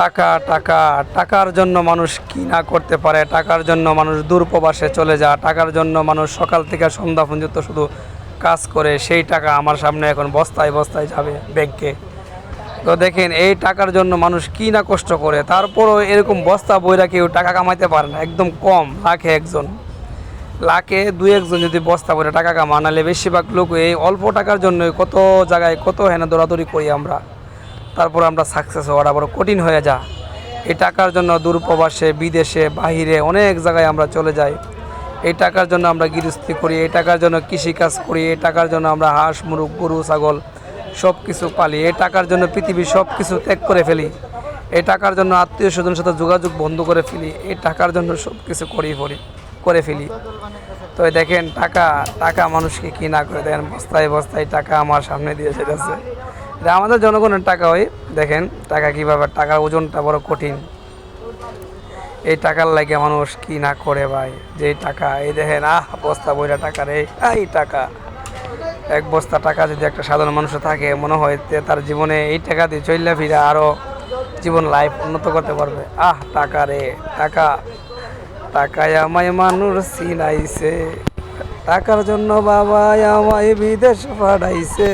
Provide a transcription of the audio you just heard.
টাকা টাকা, টাকার জন্য মানুষ কি না করতে পারে, টাকার জন্য মানুষ দূরপ্রবাসে চলে যায়, টাকার জন্য মানুষ সকাল থেকে সন্ধ্যা পর্যন্ত শুধু কাজ করে, সেই টাকা আমার সামনে এখন বস্তায় বস্তায় যাবে ব্যাংকে। তো দেখেন, এই টাকার জন্য মানুষ কি না কষ্ট করে, তারপরও এরকম বস্তা বইরা কেউ টাকা কামাইতে পারে না, একদম কম, লাখে একজন। লাখে দু একজন যদি বস্তা করে টাকা কামা নাহলে বেশিরভাগ লোক এই অল্প টাকার জন্য কত জায়গায় কত হেনা দৌড়াদৌড়ি করি আমরা। তারপর আমরা সাকসেস হওয়াটা বড় কঠিন হয়ে যা। এই টাকার জন্য দূরপ্রবাসে, বিদেশে, বাহিরে অনেক জায়গায় আমরা চলে যাই। এই টাকার জন্য আমরা গৃহস্থী করি, এই টাকার জন্য কৃষিকাজ করি, এই টাকার জন্য আমরা হাঁস, মুরগ, গরু, ছাগল সব কিছু পালি, এই টাকার জন্য পৃথিবীর সব কিছু ত্যাগ করে ফেলি। এই টাকার জন্য আত্মীয় স্বজনের সাথে যোগাযোগ বন্ধ করে ফেলি, এই টাকার জন্য সব কিছু করি ফেলি। করে ফেলি। তো দেখেন টাকা টাকা মানুষকে কি না করে দেখেন বস্তায় বস্তায় টাকা আমার সামনে দিয়ে যেতেছে এটা আমাদের জনগণের টাকা ওই। দেখেন টাকা কীভাবে, টাকার ওজনটা বড় কঠিন। এই টাকার লাগে মানুষ কি না করে ভাই? যে টাকা, এই দেখেন, আহ, বস্তা বইরা টাকা রে, এই টাকা। এক বস্তা টাকা যদি একটা সাধারণ মানুষ থাকে, মনে হয় তার জীবনে এই টাকা দিয়ে চললে ফিরে আরও জীবন লাইফ উন্নত করতে পারবে। আহ, টাকা রে, টাকা। টাকায় আমায় মানুষ চিনাইছে। টাকার জন্য বাবা আমায় বিদেশ পাঠাইছে।